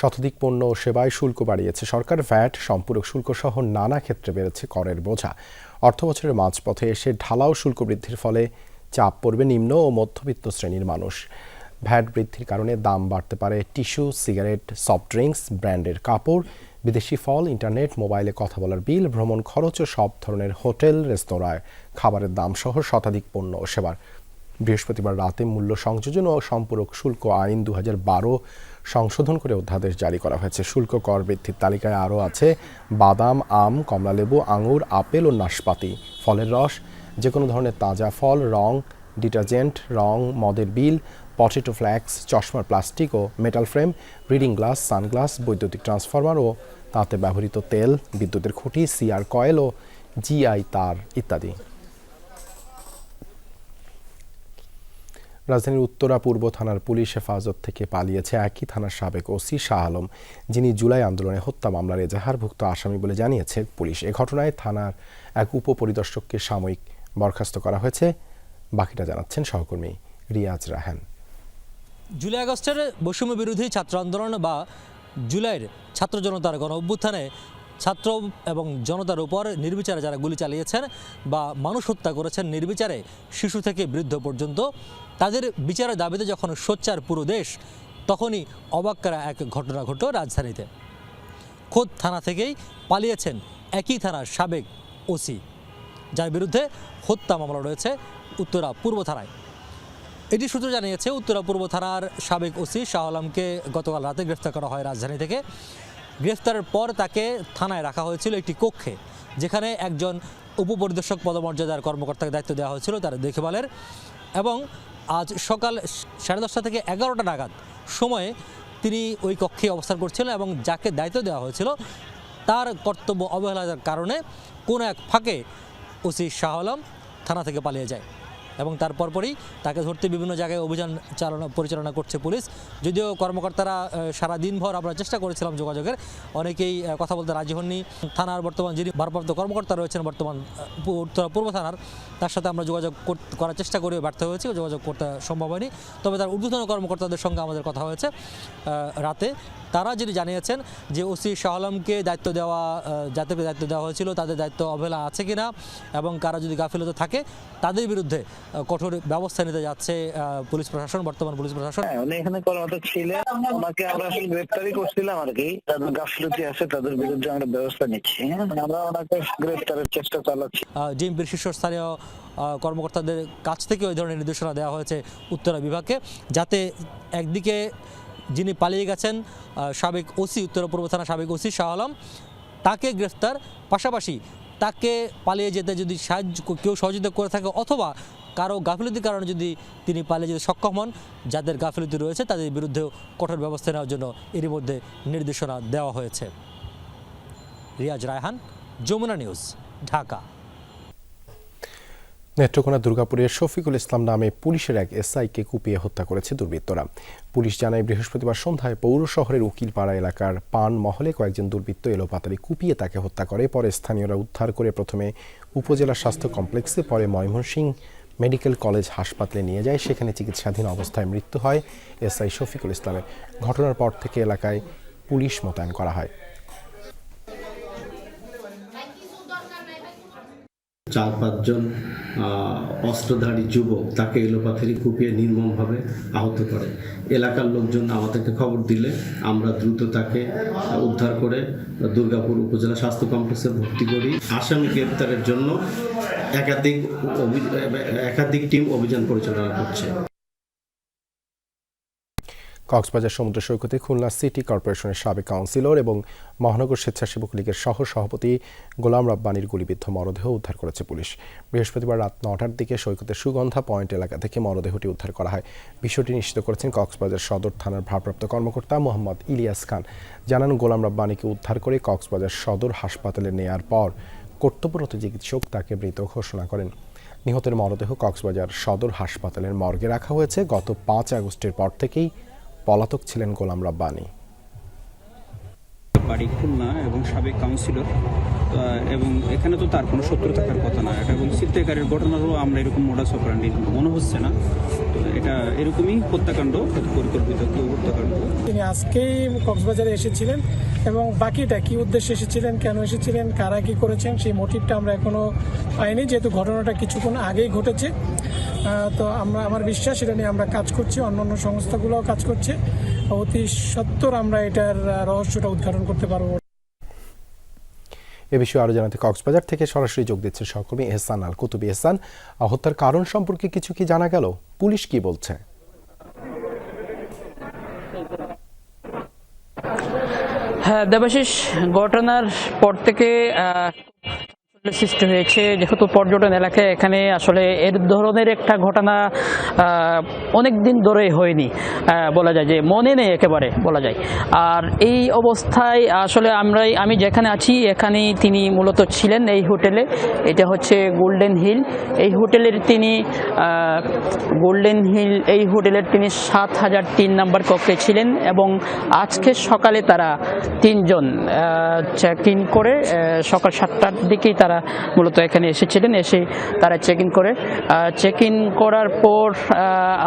শতাধিক পণ্য ও সেবায় শুল্ক বাড়িয়েছে সরকার। ভ্যাট সম্পূরক শুল্ক সহ নানা ক্ষেত্রে বেড়েছে করের বোঝা। অর্থ বছরের মাঝপথে এসে ঢালাও শুল্ক বৃদ্ধির ফলে চাপ পড়বে নিম্ন ও মধ্যবিত্ত শ্রেণির মানুষ। ভ্যাট বৃদ্ধির কারণে দাম বাড়তে পারে টিস্যু, সিগারেট, সফট ড্রিঙ্কস, ব্র্যান্ডের কাপড়, বিদেশি ফল, ইন্টারনেট, মোবাইলে কথা বলার বিল, ভ্রমণ খরচ ও সব ধরনের হোটেল রেস্তোরাঁয় খাবারের দাম সহ শতাধিক পণ্য ও সেবার। বৃহস্পতিবার রাতে মূল্য সংযোজন ও সম্পূরক শুল্ক আইন দু হাজার বারো সংশোধন করে অধ্যাদেশ জারি করা হয়েছে। শুল্ক, কর বৃদ্ধির তালিকায় আরও আছে বাদাম, আম কমলালেবু আঙুর, আপেল ও নাশপাতি। ফলের রস যে কোনো ধরনের তাজা ফল, রং, ডিটারজেন্ট, রং, মদের বিল, পটেটো ফ্ল্যাক্স, চশমার প্লাস্টিক ও metal frame, reading glass, sunglass, বৈদ্যুতিক ট্রান্সফরমার ও তাতে ব্যবহৃত তেল, বিদ্যুতের খুঁটি, সিআর কয়েল ও জিআই তার ইত্যাদি। রাজধানীর উত্তরা পূর্ব থানার পুলিশ হেফাজত থেকে পালিয়েছে একই থানার সাবেক ওসি শাহ আলম, যিনি জুলাই আন্দোলনে হত্যা মামলার এজাহারভুক্ত আসামি বলে জানিয়েছে পুলিশ। এ ঘটনায় থানার এক উপপরিদর্শককে সাময়িক বরখাস্ত করা হয়েছে। বাকিটা জানাচ্ছেন সহকর্মী রিয়াজ রাহান। জুলাই আগস্টের বৈষম্য বিরোধী ছাত্র আন্দোলন বা জুলাইয়ের ছাত্র জনতার গণ অভ্যুত্থানে ছাত্র এবং জনতার উপর নির্বিচারে যারা গুলি চালিয়েছেন বা মানুষ হত্যা করেছেন, নির্বিচারে শিশু থেকে বৃদ্ধ পর্যন্ত তাদের বিচারের দাবিতে যখন সোচ্চার পুরো দেশ, তখনই অবাক করা এক ঘটনা ঘটল রাজধানীতে। খোদ থানা থেকেই পালিয়েছেন একই থানার সাবেক ওসি, যার বিরুদ্ধে হত্যা মামলা রয়েছে উত্তরা পূর্ব থানায়। এটি সূত্র জানিয়েছে, উত্তরা পূর্ব থানার সাবেক ওসি শাহ আলমকে গতকাল রাতে গ্রেফতার করা হয় রাজধানী থেকে। গ্রেফতারের পর তাকে থানায় রাখা হয়েছিল একটি কক্ষে, যেখানে একজন উপপরিদর্শক পদমর্যাদার কর্মকর্তাকে দায়িত্ব দেওয়া হয়েছিল তার দেখভালের এবং আজ সকাল সাড়ে দশটা থেকে এগারোটা নাগাদ সময়ে তিনি ওই কক্ষে অবস্থান করছিলেন এবং যাকে দায়িত্ব দেওয়া হয়েছিল, তার কর্তব্য অবহেলার কারণে কোনো এক ফাঁকে ওসি শাহ আলম থানা থেকে পালিয়ে যায়। এবং তার পরপরই তাকে ধরতে বিভিন্ন জায়গায় অভিযান চালনা, পরিচালনা করছে পুলিশ। যদিও কর্মকর্তারা সারা দিনভর আমরা চেষ্টা করেছিলাম যোগাযোগের। অনেকেই কথা বলতে রাজি হননি। থানার বর্তমান যিনি ভারপ্রাপ্ত কর্মকর্তা রয়েছেন বর্তমান পূর্ব থানার, তার সাথে আমরা যোগাযোগ করার চেষ্টা করে ব্যর্থ হয়েছি। যোগাযোগ করতে সম্ভব হয়নি। তবে তার ঊর্ধ্বতন কর্মকর্তাদের সঙ্গে আমাদের কথা হয়েছে রাতে। তারা যিনি জানিয়েছেন যে ওসি শাহ আলমকে দায়িত্ব দেওয়া যাদেরকে দায়িত্ব দেওয়া হয়েছিল, তাদের দায়িত্ব অবহেলা আছে কিনা এবং কারা যদি গাফিলতা থাকে, তাদের বিরুদ্ধে কঠোর ব্যবস্থা নিতে যাচ্ছে পুলিশ প্রশাসন বর্তমান পুলিশ প্রশাসন। হ্যাঁ উনি এখানে কর্মরত ছিলেন। ওনাকে আমরা আসলে গ্রেপ্তারই করছিলাম আর কি। তাদের গাফিলতি আছে তাদের বিরুদ্ধে আমরা ব্যবস্থা নিচ্ছি হ্যাঁ? আমরা ওনাকে গ্রেপ্তারের চেষ্টা চালাচ্ছি। ডিএমপির শীর্ষস্থানীয় কর্মকর্তাদের কাছ থেকে ওই ধরনের নির্দেশনা দেওয়া হয়েছে উত্তরা বিভাগকে যাতে একদিকে যিনি পালিয়ে গেছেন সাবেক ওসি উত্তর পূর্ব থানা সাবেক ওসি শাহ আলম তাকে গ্রেফতার। পাশাপাশি তাকে পালিয়ে যেতে যদি সাহায্য কেউ সহযোগিতা করে থাকে অথবা কারও গাফিলতির কারণে যদি তিনি পালিয়ে যেতে সক্ষম হন, যাদের গাফিলতি রয়েছে তাদের বিরুদ্ধেও কঠোর ব্যবস্থা নেওয়ার জন্য এরই মধ্যে নির্দেশনা দেওয়া হয়েছে। রিয়াজ রায়হান, যমুনা নিউজ, ঢাকা। নেত্রকোনা দুর্গাপুরের শফিকুল ইসলাম নামে পুলিশের এক এসআইকে কুপিয়ে হত্যা করেছে দুর্বৃত্তরা। পুলিশ জানায়, বৃহস্পতিবার সন্ধ্যায় পৌর শহরের উকিলপাড়া এলাকার পান মহলে কয়েকজন দুর্বৃত্ত এলোপাতারি কুপিয়ে তাকে হত্যা করে। পরে স্থানীয়রা উদ্ধার করে প্রথমে উপজেলা স্বাস্থ্য কমপ্লেক্সে, পরে ময়মনসিংহ মেডিকেল কলেজ হাসপাতালে নিয়ে যায়। সেখানে চিকিৎসাধীন অবস্থায় মৃত্যু হয়। এসআই শফিকুল ইসলামের ঘটনার পর থেকে এলাকায় পুলিশ মোতায়েন করা হয়। চার পাঁচজন অস্ত্রধারী যুবক তাকে এলোপাথারি কুপিয়ে নির্মমভাবে আহত করে। এলাকার লোকজন আমাদেরকে খবর দিলে আমরা দ্রুত তাকে উদ্ধার করে দুর্গাপুর উপজেলা স্বাস্থ্য কমপ্লেক্সে ভর্তি করি। আসামি গ্রেপ্তারের জন্য একাধিক একাধিক টিম অভিযান পরিচালনা করছে। কক্সবাজার সমুদ্র সৈকতে খুলনা সিটি কর্পোরেশনের সাবেক কাউন্সিলর এবং মহানগর স্বেচ্ছাসেবক লীগের সহ সভাপতি গোলাম রাব্বানির গুলিবিদ্ধ মরদেহ উদ্ধার করেছে পুলিশ। বৃহস্পতিবার রাত নটার দিকে সৈকতের সুগন্ধা পয়েন্ট এলাকা থেকে মরদেহটি উদ্ধার করা হয়। বিষয়টি নিশ্চিত করেছেন কক্সবাজার সদর থানার ভারপ্রাপ্ত কর্মকর্তা মোহাম্মদ ইলিয়াস খান। জানান, গোলাম রাব্বানিকে উদ্ধার করে কক্সবাজার সদর হাসপাতালে নেয়ার পর কর্তব্যরত চিকিৎসক তাকে মৃত ঘোষণা করেন। নিহতের মরদেহ কক্সবাজার সদর হাসপাতালের মর্গে রাখা হয়েছে। গত পাঁচ আগস্টের পর থেকেই পলাতক ছিলেন গোলাম রাব্বানি। বাড়ি খুলনা এবং সাবেক কাউন্সিলর এবং এখানে তো তার কোনো শত্রু থাকার কথা না। এটা এবং ছিনতাইকারীর ঘটনারও আমরা এরকম মোডাস অপারেন্ডি মনে হচ্ছে না। তো এটা এরকমই হত্যাকাণ্ড, পরিকল্পিত কেউ হত্যাকাণ্ড? তিনি আজকেই কক্সবাজারে এসেছিলেন এবং বাকিটা কি উদ্দেশ্যে এসেছিলেন, কেন এসেছিলেন, কারা কি করেছেন, সেই মোটিভটা আমরা এখনও পাইনি। যেহেতু ঘটনাটা কিছুক্ষণ আগেই ঘটেছে তো আমরা, আমার বিশ্বাস এটা নিয়ে আমরা কাজ করছি, অন্যান্য সংস্থাগুলোও কাজ করছে। অতি সত্তর আমরা এটার রহস্যটা উদ্ঘাটন করতে পারব। এ বিষয়ে আরও জানাতে কক্সবাজার থেকে সরাসরি যোগ দিচ্ছে সহকর্মী এহসান আল কুতুবি। এহসান হত্যার কারণ সম্পর্কে কিছু কি জানা গেল? পুলিশ কি বলছে? হ্যাঁ দেবাশিস ঘটনার পর থেকে সৃষ্টি হয়েছে। যেহেতু পর্যটন এলাকায় এখানে আসলে এর ধরনের একটা ঘটনা অনেক দিন ধরে হয়নি বলা যায় যে মনে নেই একেবারে, বলা যায়। আর এই অবস্থায় আসলে আমরাই, আমি যেখানে আছি, এখানেই তিনি মূলত ছিলেন এই হোটেলে। এটা হচ্ছে গোল্ডেন হিল। এই হোটেলের তিনি গোল্ডেন হিল, এই হোটেলের তিনি সাত হাজার তিন নাম্বার কক্ষে ছিলেন এবং আজকে সকালে তারা তিনজন চেক ইন করে সকাল সাতটার দিকেই তারা মূলত এখানে এসেছিলেন, এসে তারা চেক ইন করে। চেক ইন করার পর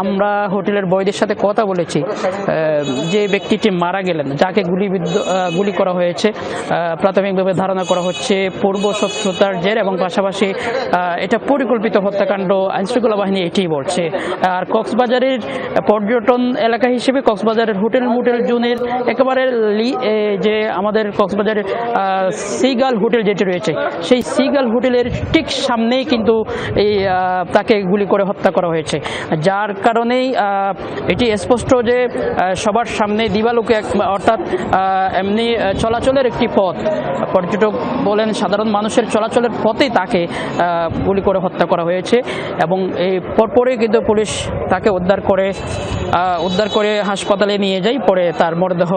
আমরা হোটেলের বয়দের সাথে কথা বলেছি। যে ব্যক্তিটি মারা গেলেন, যাকে গুলিবিদ্ধ গুলি করা হয়েছে প্রাথমিকভাবে ধারণা করা হচ্ছে পূর্ব শত্রুতার জের এবং পাশাপাশি এটা পরিকল্পিত হত্যাকাণ্ড, আইনশৃঙ্খলা বাহিনী এটিই বলছে। আর কক্সবাজারের পর্যটন এলাকা হিসেবে কক্সবাজারের হোটেল মোটেল জোনের একেবারে যে আমাদের কক্সবাজারের সিগাল হোটেল যেটি রয়েছে, সেই সিগাল হোটেলের ঠিক সামনেই কিন্তু এই তাকে গুলি করে হত্যা করা হয়েছে। যার কারণেই এটি স্পষ্ট যে সবার সামনে দিবালোকে অর্থাৎ এমনি চলাচলের একটি পথ। পর্যটক বলেন, সাধারণ মানুষের চলাচলের পথেই তাকে গুলি করে হত্যা করা হয়েছে এবং এই পরপরই কিন্তু পুলিশ তাকে উদ্ধার করে উদ্ধার করে হাসপাতালে নিয়ে যাই পরে তার মরদেহ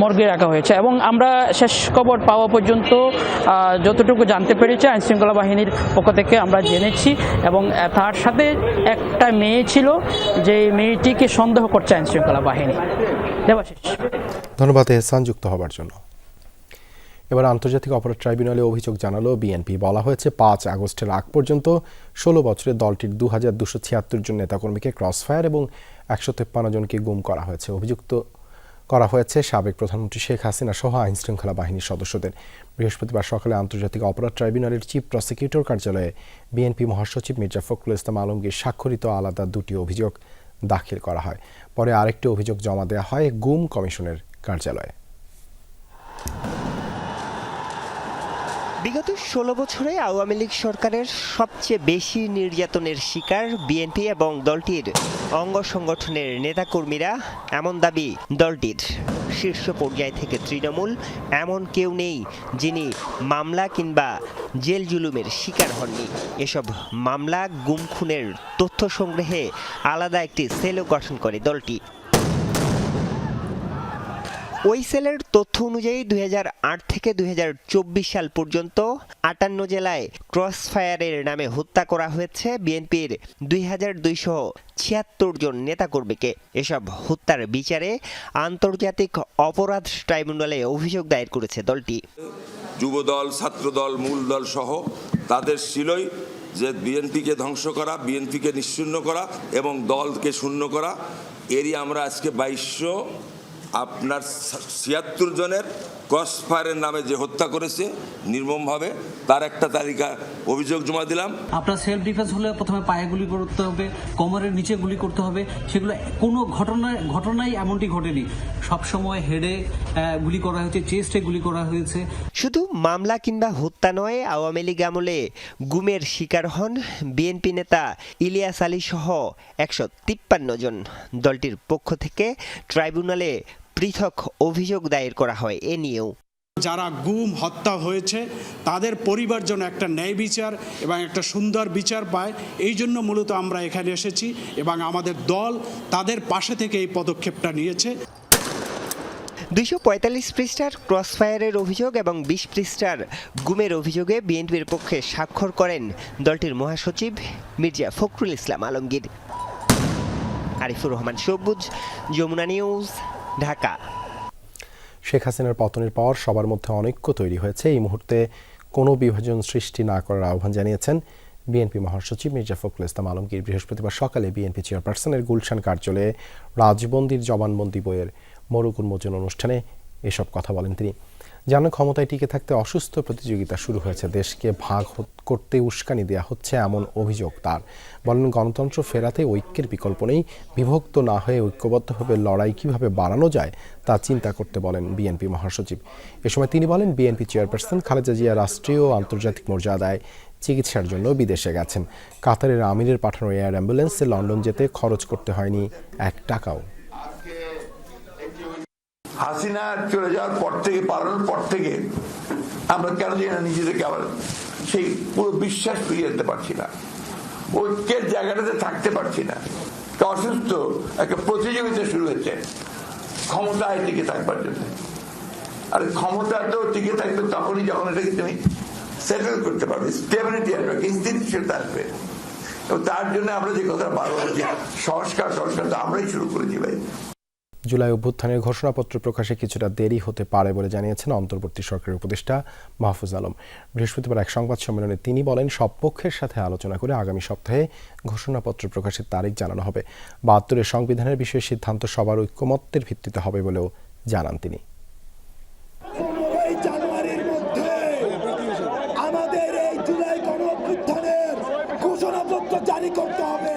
মর্গে রাখা হয়েছে। এবং আমরা শেষ খবর পাওয়া পর্যন্ত যতটুকু জানতে পেরেছি আইনশৃঙ্খলা বাহিনীর পক্ষ থেকে আমরা জেনেছি এবং তার সাথে একটা মেয়ে ছিল যে মেয়েটিকে সন্দেহ করছে আইনশৃঙ্খলা বাহিনী। ধন্যবাদ এহসান যুক্ত হবার জন্য। এবার আন্তর্জাতিক অপরাধ ট্রাইব্যুনালে অভিযোগ জানালো বিএনপি। বলা হয়েছে, পাঁচ আগস্টের আগ পর্যন্ত ষোলো বছরে দলটির দু হাজার দুশো ছিয়াত্তর জন নেতাকর্মীকে ক্রস ফায়ার এবং একশো তেপ্পান্ন জনকে গুম করা হয়েছে। অভিযুক্ত করা হয়েছে সাবেক প্রধানমন্ত্রী শেখ হাসিনা সহ আইন শৃঙ্খলা বাহিনীর সদস্যদের। বৃহস্পতিবার সকালে আন্তর্জাতিক অপরাধ ট্রাইব্যুনালের চিফ প্রসিকিউটর কার্যালয়ে বিএনপি মহাসচিব মির্জা ফখরুল ইসলাম আলমগীর স্বাক্ষরিত আলাদা দুটি অভিযোগ দাখিল করা হয়। পরে আরেকটি অভিযোগ জমা দেওয়া হয় গুম কমিশনের কার্যালয়ে। বিগত ষোলো বছরে আওয়ামী লীগ সরকারের সবচেয়ে বেশি নির্যাতনের শিকার বিএনপি এবং দলটির অঙ্গ সংগঠনের নেতাকর্মীরা এমন দাবি দলটির শীর্ষ পর্যায় থেকে তৃণমূল এমন কেউ নেই যিনি মামলা কিংবা জেল জুলুমের শিকার হননি। এসব মামলা, গুম, খুনের তথ্য সংগ্রহে আলাদা একটি সেলও গঠন করে দলটি। ওই সেলের তথ্য অনুযায়ী দু হাজার আট থেকে দু হাজার চব্বিশ সাল পর্যন্ত আটান্ন জেলায় ক্রস ফায়ারের নামে হত্যা করা হয়েছে বিএনপির দুই হাজার দুইশো ছিয়াত্তর জন নেতাকর্মীকে। এসব হত্যার বিচারে আন্তর্জাতিক অপরাধ ট্রাইব্যুনালে অভিযোগ দায়ের করেছে দলটি। যুবদল, ছাত্রদল মূল দল সহ তাদের ছিলই যে বিএনপিকে ধ্বংস করা, বিএনপিকে নিশ্চিহ্ন করা এবং দলকে শূন্য করা, এরই আমরা আজকে বাইশশো আপনার ছিয়াত্তর জনের ক্রস ফায়ারের নামে যে হত্যা করেছে নির্মমভাবে তার একটা তালিকা অভিযোগ জমা দিলাম। আপনার সেলফ ডিফেন্স হলে প্রথমে পায়ে গুলি করতে হবে কোমরের নিচে গুলি করতে হবে সেগুলো কোনো ঘটনায় ঘটনাই এমনটি ঘটেনি। সবসময় হেডে গুলি করা হয়েছে চেস্টে গুলি করা হয়েছে। শুধু মামলা কিংবা হত্যা নয় আওয়ামী লীগ আমলে গুমের শিকার হন বিএনপি নেতা ইলিয়াস আলী সহ একশো তিপ্পান্ন জন। দলটির পক্ষ থেকে ট্রাইব্যুনালে পৃথক অভিযোগ দায়ের করা হয় এ নিয়েও। যারা গুম হত্যা হয়েছে তাদের পরিবার যেন একটা ন্যায় বিচার এবং একটা সুন্দর বিচার পায় এই জন্য মূলত আমরা এখানে এসেছি এবং আমাদের দল তাদের পাশে থেকে এই পদক্ষেপটা নিয়েছে। দুইশো পঁয়তাল্লিশ পৃষ্ঠার ক্রসফায়ারের অভিযোগ এবং বিশ পৃষ্ঠার গুমের অভিযোগে বিএনপির পক্ষে স্বাক্ষর করেন দলটির মহাসচিব মির্জা ফখরুল ইসলাম আলমগীর। আরিফুর রহমান সবুজ যমুনা নিউজ। ঢাকা। শেখ হাসিনার পতনের পর সবার মধ্যে অনৈক্য তৈরি হয়েছে। এই মুহূর্তে কোনো বিভাজন সৃষ্টি না করার আহ্বান জানিয়েছেন বিএনপি মহাসচিব মির্জা ফখরুল ইসলাম আলমগীর। বৃহস্পতিবার সকালে বিএনপি চেয়ারপারসনের গুলশান কার্যালয়ে রাজবন্দির জবানবন্দি বইয়ের মরুক উন্মোচন অনুষ্ঠানে এসব কথা বলেন তিনি। জানান, ক্ষমতায় টিকে থাকতে অসুস্থ প্রতিযোগিতা শুরু হয়েছে। দেশকে ভাগ করতে উস্কানি দেওয়া হচ্ছে এমন অভিযোগ তার। বলেন, গণতন্ত্র ফেরাতে ঐক্যের বিকল্প নেই। বিভক্ত না হয়ে ঐক্যবদ্ধভাবে লড়াই কীভাবে বাড়ানো যায়, তা চিন্তা করতে বলেন বিএনপি মহাসচিব। এ সময় তিনি বলেন, বিএনপি চেয়ারপারসন খালেদা জিয়া রাষ্ট্রীয় ও আন্তর্জাতিক মর্যাদায় চিকিৎসার জন্য বিদেশে গেছেন। কাতারের আমিরের পাঠানো এয়ার অ্যাম্বুলেন্সে লন্ডন যেতে খরচ করতে হয়নি এক টাকাও। হাসিনা চলে যাওয়ার পর থেকে, পালানোর পর থেকে আমরা কেন জানি না নিজেদেরকে আবার সেই পুরো বিশ্বাস ফিরিয়ে আনতে পারছি না। ঐক্যের জায়গাটাতে থাকতে পারছি না। অসুস্থ একটা প্রতিযোগিতা শুরু হয়েছে ক্ষমতায় টিকে থাকবার জন্য। আর ক্ষমতা তো টিকে থাকবে তখনই যখন এটাকে তুমি সেটেল করতে পারবে স্টেবিলিটি আসবে ইনস্টিটিউশন আসবে। তার জন্য আমরা যে কথা বারবার সংস্কার সংস্কার তো আমরাই শুরু করেছি ভাই। জুলাই অভ্যুত্থানের ঘোষণাপত্র প্রকাশে কিছুটা দেরি হতে পারে বলে জানিয়েছেন অন্তর্বর্তী সরকারের উপদেষ্টা মাহফুজ আলম। বৃহস্পতিবার এক সংবাদ সম্মেলনে তিনি বলেন, সব পক্ষের সাথে আলোচনা করে আগামী সপ্তাহে ঘোষণাপত্র প্রকাশের তারিখ জানানো হবে। বাহাত্তরের সংবিধানের বিষয়ে সিদ্ধান্ত সবার ঐক্যমত্যের ভিত্তিতে হবে বলেও জানান তিনি পনেরোই জানুয়ারির মধ্যে আমাদের এই জুলাই গণ অভ্যুত্থানের ঘোষণাপত্র জারি করতে হবে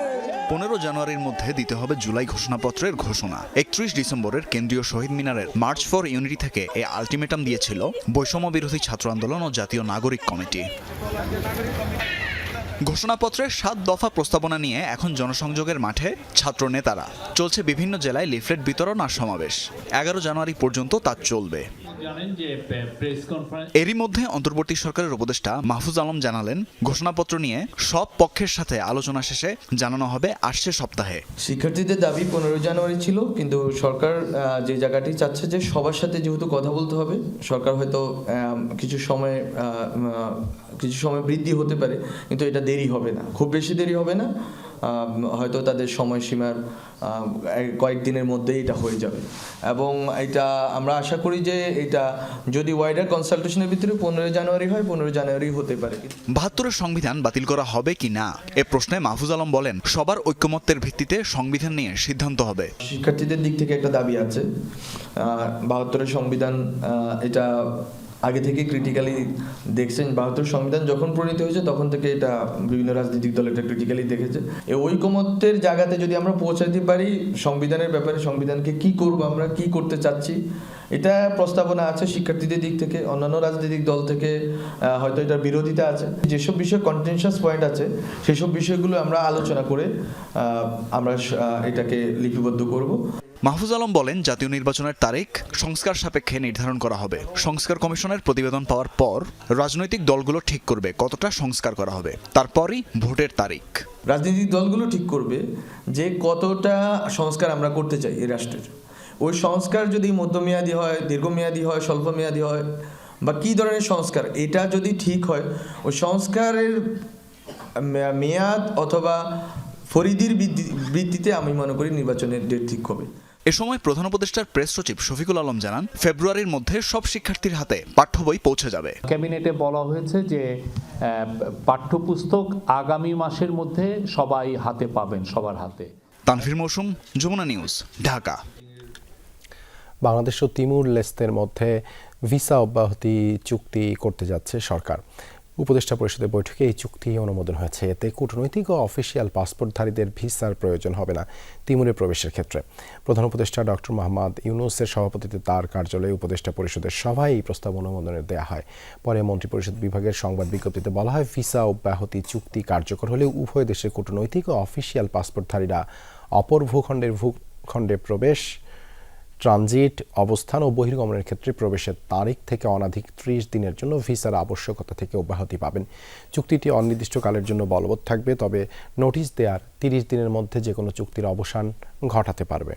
পনেরো জানুয়ারির মধ্যে দিতে হবে জুলাই ঘোষণাপত্রের ঘোষণা। একত্রিশ ডিসেম্বরের কেন্দ্রীয় শহীদ মিনারের মার্চ ফর ইউনিটি থেকে এই আলটিমেটাম দিয়েছিল বৈষম্য বিরোধী ছাত্র আন্দোলন ও জাতীয় নাগরিক কমিটি। ঘোষণাপত্রের সাত দফা প্রস্তাবনা নিয়ে এখন জনসংযোগের মাঠে ছাত্র নেতারা। চলছে বিভিন্ন জেলায় লিফলেট বিতরণ আর সমাবেশ। এগারো জানুয়ারি পর্যন্ত তা চলবে। এরই মধ্যে অন্তর্বর্তী সরকারের উপদেষ্টা মাহফুজ আলম জানালেন ঘোষণাপত্র নিয়ে সব পক্ষের সাথে আলোচনা শেষে জানানো হবে আসছে সপ্তাহে। শিক্ষার্থীদের দাবি পনেরো জানুয়ারি ছিল কিন্তু সরকার যে জায়গাটি চাচ্ছে যে সবার সাথে যেহেতু কথা বলতে হবে সরকার হয়তো কিছু সময় কিছু সময় বৃদ্ধি হতে পারে কিন্তু এটা দেরি হবে না। খুব বেশি দেরি হবে না। হয়তো তাদের সময়সীমার কয়েকদিনের মধ্যেই এটা হয়ে যাবে। এবং এটা আমরা আশা করি যে এটা যদি ওয়াইডার কনসালটেশনের ভিতরে পনেরোই জানুয়ারি হয় পনেরোই জানুয়ারি হতে পারে। বাহাত্তরের সংবিধান বাতিল করা হবে কি না এ প্রশ্নে মাহফুজ আলম বলেন সবার ঐক্যমত্যের ভিত্তিতে সংবিধান নিয়ে সিদ্ধান্ত হবে। শিক্ষার্থীদের দিক থেকে একটা দাবি আছে বাহাত্তরের সংবিধান এটা আগে থেকে ক্রিটিক্যালি দেখছেন বাহাত্তর সংবিধান যখন প্রণীত হয়েছে, তখন থেকে এটা বিভিন্ন রাজনৈতিক দল এটা ক্রিটিক্যালি দেখেছে। ঐকমত্যের জায়গাতে যদি আমরা পৌঁছাতে পারি, সংবিধানের ব্যাপারে সংবিধানকে কি করব আমরা, কি করতে চাচ্ছি, এটা প্রস্তাবনা আছে শিক্ষার্থীদের দিক থেকে, অন্যান্য রাজনৈতিক দল থেকে হয়তো এটার বিরোধিতা আছে। যেসব বিষয়ে কন্টেনশাস পয়েন্ট আছে, সেসব বিষয়গুলো আমরা আলোচনা করে আমরা এটাকে লিপিবদ্ধ করব। মাহফুজ আলম বলেন, জাতীয় নির্বাচনের তারিখ সংস্কার সাপেক্ষে নির্ধারণ করা হবে। সংস্কার কমিশনের প্রতিবেদন পাওয়ার পর রাজনৈতিক দলগুলো ঠিক করবে কতটা সংস্কার করা হবে। তারপরই ভোটের তারিখ। রাজনৈতিক দলগুলো ঠিক করবে যে কতটা সংস্কার আমরা করতে চাই এই রাষ্ট্রের। ওই সংস্কার যদি মধ্যমেয়াদী হয়, দীর্ঘমেয়াদী হয়, স্বল্পমেয়াদী হয়, বা কী ধরনের সংস্কার, এটা যদি ঠিক হয়, ওই সংস্কারের মেয়াদ অথবা ফরিদির ভিত্তিতে আমি মনে করি নির্বাচনের ডেট ঠিক হবে। এ সময় প্রধান উপদেষ্টার প্রেস সচিব শফিকুল আলম জানান ফেব্রুয়ারির মধ্যে সব শিক্ষার্থীর হাতে পাঠ্য বই পৌঁছে যাবে। ক্যাবিনেটে বলা হয়েছে যে আহ, পাঠ্যপুস্তক আগামী মাসের মধ্যে সবাই হাতে পাবেন সবার হাতে। তানভীর মৌসুম যমুনা নিউজ ঢাকা। বাংলাদেশ ও তিমুর লেস্তের মধ্যে ভিসা অব্যাহতি চুক্তি করতে যাচ্ছে সরকার। উপদেষ্টা পরিষদের বৈঠকে এই চুক্তি অনুমোদন হয়েছে। এতে কূটনৈতিক ও অফিসিয়াল পাসপোর্টধারীদের ভিসার প্রয়োজন হবে না তিমুরে প্রবেশের ক্ষেত্রে। প্রধান উপদেষ্টা ডক্টর মোহাম্মদ ইউনুসের সভাপতিত্বে তার কার্যালয়ে উপদেষ্টা পরিষদের সভায় এই প্রস্তাব অনুমোদনের দেওয়া হয়। পরে মন্ত্রিপরিষদ বিভাগের সংবাদ বিজ্ঞপ্তিতে বলা হয়, ভিসা অব্যাহতি চুক্তি কার্যকর হলে উভয় দেশের কূটনৈতিক ও অফিসিয়াল পাসপোর্টধারীরা অপর ভূখণ্ডের ভূখণ্ডে প্রবেশ ট্রানজিট, অবস্থান ও বহির্গমনের ক্ষেত্রে প্রবেশের তারিখ থেকে অনাধিক ত্রিশ দিনের জন্য ভিসার আবশ্যকতা থেকে অব্যাহতি পাবেন। চুক্তিটি অনির্দিষ্টকালের জন্য বলবৎ থাকবে, তবে নোটিশ দেওয়ার তিরিশ দিনের মধ্যে যে কোনো চুক্তির অবসান ঘটাতে পারবে।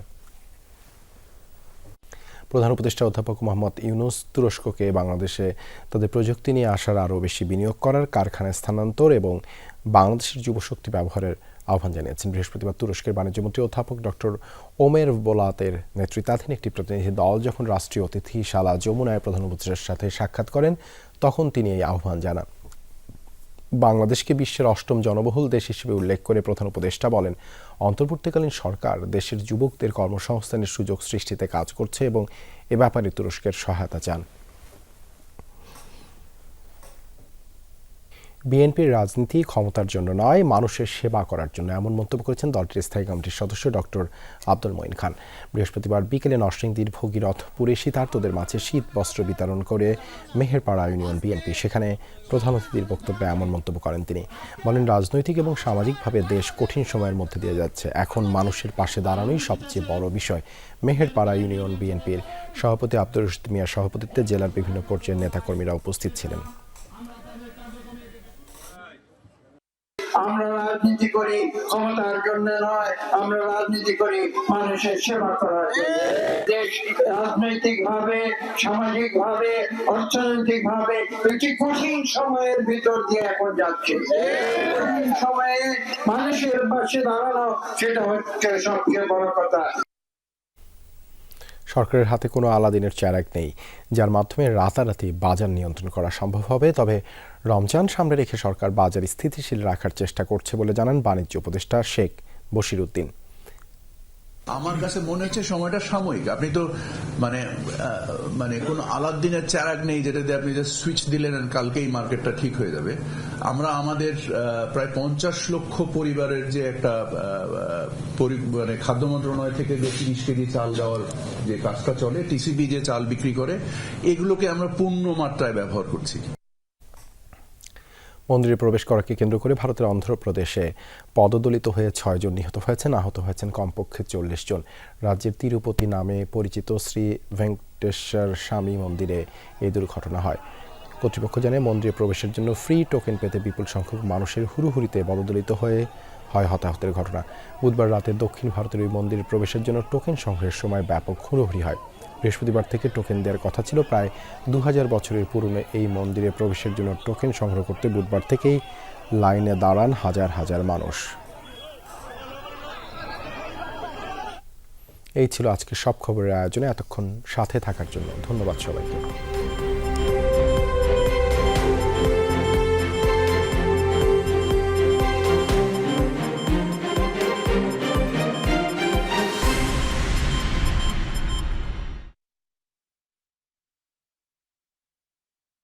প্রধান উপদেষ্টা অধ্যাপক মোহাম্মদ ইউনুস তুরস্ককে বাংলাদেশে তাদের প্রযুক্তি নিয়ে আসার আরও বেশি বিনিয়োগ করার কারখানায় স্থানান্তর এবং বাংলাদেশের যুবশক্তি ব্যবহারের আহ্বান জানিয়েছেন। বৃহস্পতিবার তুরস্কের বাণিজ্যমন্ত্রী অধ্যাপক ডক্টর ওমের বোলাতের নেতৃত্বাধীন একটি প্রতিনিধি দল যখন রাষ্ট্রীয় অতিথিশালা যমুনায় প্রধান উপদেষ্টার সাথে সাক্ষাৎ করেন, তখন তিনি এই আহ্বান জানান। বাংলাদেশকে বিশ্বের অষ্টম জনবহুল দেশ হিসেবে উল্লেখ করে প্রধান উপদেষ্টা বলেন, অন্তর্বর্তীকালীন সরকার দেশের যুবকদের কর্মসংস্থানের সুযোগ সৃষ্টিতে কাজ করছে এবং এ ব্যাপারে তুরস্কের সহায়তা চান। বিএনপির রাজনীতি ক্ষমতার জন্য নয়, মানুষের সেবা করার জন্য, এমন মন্তব্য করেছেন দলটির স্থায়ী কমিটির সদস্য ডক্টর আব্দুল মঈন খান। বৃহস্পতিবার বিকেলে নরসিংদীর ভগীরথপুরে শীতার্তদের মাঝে শীত বস্ত্র বিতরণ করে মেহেরপাড়া ইউনিয়ন বিএনপি। সেখানে প্রধান অতিথির বক্তব্যে এমন মন্তব্য করেন তিনি। বলেন, রাজনৈতিক এবং সামাজিকভাবে দেশ কঠিন সময়ের মধ্যে দিয়ে যাচ্ছে। এখন মানুষের পাশে দাঁড়ানোই সবচেয়ে বড় বিষয়। মেহেরপাড়া ইউনিয়ন বিএনপির সভাপতি আব্দুর রশিদ মিয়ার সভাপতিত্বে জেলার বিভিন্ন পর্যায়ের নেতাকর্মীরা উপস্থিত ছিলেন আমরা রাজনীতি করি, ক্ষমতার জন্য নয়, আমরা রাজনীতি করি, মানুষের সেবা করার দেশ রাজনৈতিক ভাবে সামাজিক ভাবে অর্থনৈতিক ভাবে একটি কঠিন সময়ের ভিতর দিয়ে এখন যাচ্ছে। সময়ে মানুষের পাশে দাঁড়ানো, সেটা হচ্ছে সবচেয়ে বড় কথা। সরকারের হাতে কোনো আলাদিনের চ্যারাক নেই, যার মাধ্যমে রাতারাতি বাজার নিয়ন্ত্রণ করা সম্ভব হবে। তবে রমজান সামনে রেখে সরকার বাজার স্থিতিশীল রাখার চেষ্টা করছে বলে জানান বাণিজ্য উপদেষ্টা শেখ বশির উদ্দিন। আমার কাছে মনে হচ্ছে সময়টা সাময়িক। আপনি তো মানে মানে কোন আলাদিনের চারাক নেই যেটা দিয়ে আপনি সুইচ দিলেন কালকেই মার্কেটটা ঠিক হয়ে যাবে। আমরা আমাদের প্রায় পঞ্চাশ লক্ষ পরিবারের যে একটা মানে খাদ্য মন্ত্রণালয় থেকে যে তিরিশ কেজি চাল দেওয়ার যে কাজটা চলে টিসিবি যে চাল বিক্রি করে, এগুলোকে আমরা পূর্ণ মাত্রায় ব্যবহার করছি। মন্দিরে প্রবেশ করাকে কেন্দ্র করে ভারতের অন্ধ্রপ্রদেশে পদদলিত হয়ে ছয়জন নিহত হয়েছেন, আহত হয়েছেন কমপক্ষে চল্লিশ জন। রাজ্যের তিরুপতি নামে পরিচিত শ্রী ভেঙ্কটেশ্বর স্বামী মন্দিরে এই দুর্ঘটনা হয়। কর্তৃপক্ষ জানায়, মন্দিরে প্রবেশের জন্য ফ্রি টোকেন পেতে বিপুল সংখ্যক মানুষের হুড়ুহুড়িতে পদদলিত হয়ে হয় হতাহতের ঘটনা। বুধবার রাতে দক্ষিণ ভারতের ওই মন্দিরে প্রবেশের জন্য টোকেন সংগ্রহের সময় ব্যাপক হুড়োহুড়ি হয়। বৃহস্পতিবার থেকে টোকেন দেওয়ার কথা ছিল। প্রায় দু হাজার বছরের পুরনো এই মন্দিরে প্রবেশের জন্য টোকেন সংগ্রহ করতে বুধবার থেকেই লাইনে দাঁড়ান হাজার হাজার মানুষ। এই ছিল আজকে সব খবরের আয়োজনে। এতক্ষণ সাথে থাকার জন্য ধন্যবাদ সবাইকে।